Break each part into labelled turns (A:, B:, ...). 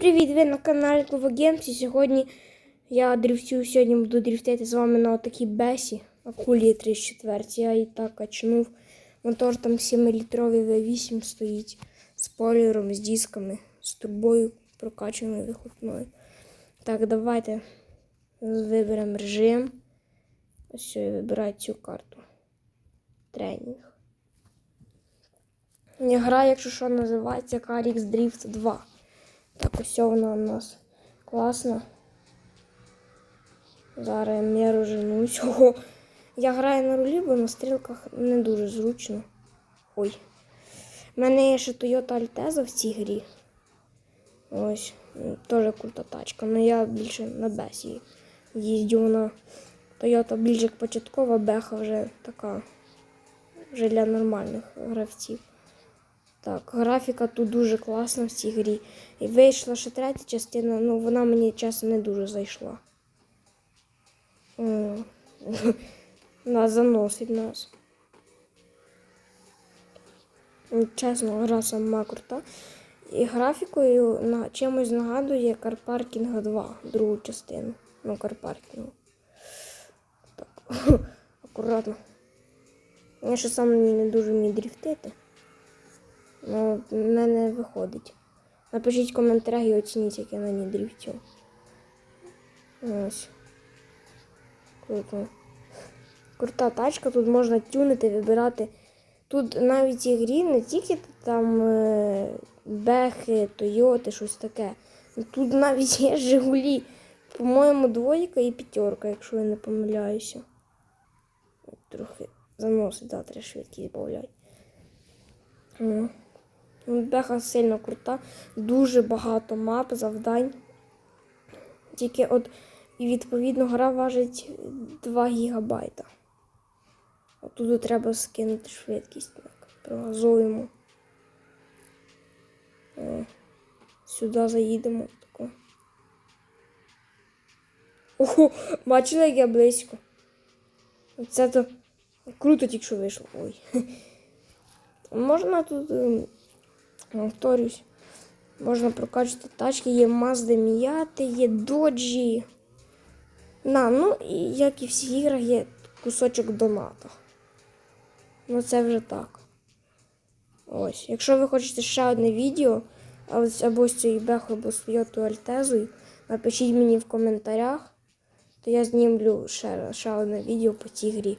A: Привіт, ви на каналі Games і сьогодні я дрифтю, сьогодні буду дрифтити з вами на отакій бесі, акулі 34. Я її так качнув. Мотор там 7-літровий V8 стоїть з спойлером, з дисками, з трубою прокачаною вихлопною. Так, давайте виберемо режим. Ось я вибираю цю карту. Тренінг. Гра, якщо що, називається Carix Drift 2. Так, ось вона у нас класна. Зараз меру жену цього. Я граю на рулі, бо на стрілках не дуже зручно. Ой. У мене є ще Toyota Alteza в цій грі. Ось, теж крута тачка. але я більше на бесі їздю на Toyota як початкова, беха вже така. Вже для нормальних гравців. Так, графіка тут дуже класна в цій грі. І вийшла ще третя частина, ну вона мені чесно не дуже зайшла. Нас заносить нас. Чесно, гра сама крута. І графікою на чимось нагадує Карпаркінга 2, другу частину. Ну, Карпаркінгу. Так, акуратно. Я ще сам не дуже вмію дрифтити. Ну, в мене виходить. Напишіть в коментарях і оцініть, як я на ній дрифтю. Ось. Круто. Крута тачка, тут можна тюнити, вибирати. Тут навіть цій грі не тільки там е, бехи, Тойоти, щось таке. Тут навіть є Жигулі. По-моєму, двойка і п'ятерка, якщо я не помиляюся. Трохи заносить, да, треба швидкість збавляти. Беха сильно крута, дуже багато мап, завдань. Тільки от і відповідно гра важить 2 гігабайта. Оттуда треба скинути швидкість. Так, прогазуємо. Сюди заїдемо. Ого, бачили, як я близько. Це то круто тільки що вийшло. Ой. Можна тут, ем, повторюсь, можна прокачувати тачки, є Mazda Miata, є Dodge. На, ну, і як і в всіх іграх є кусочок доната. Ну це вже так. Ось. Якщо ви хочете ще одне відео, або з цією бехою, або з Toyota Альтезою, напишіть мені в коментарях, то я знімлю ще, ще одне відео по цій грі.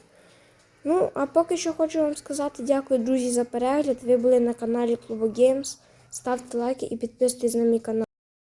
A: Ну, а поки що хочу вам сказати дякую, друзі, за перегляд. Ви були на каналі Клубо Games. Ставте лайки і підписуйтесь на мій канал.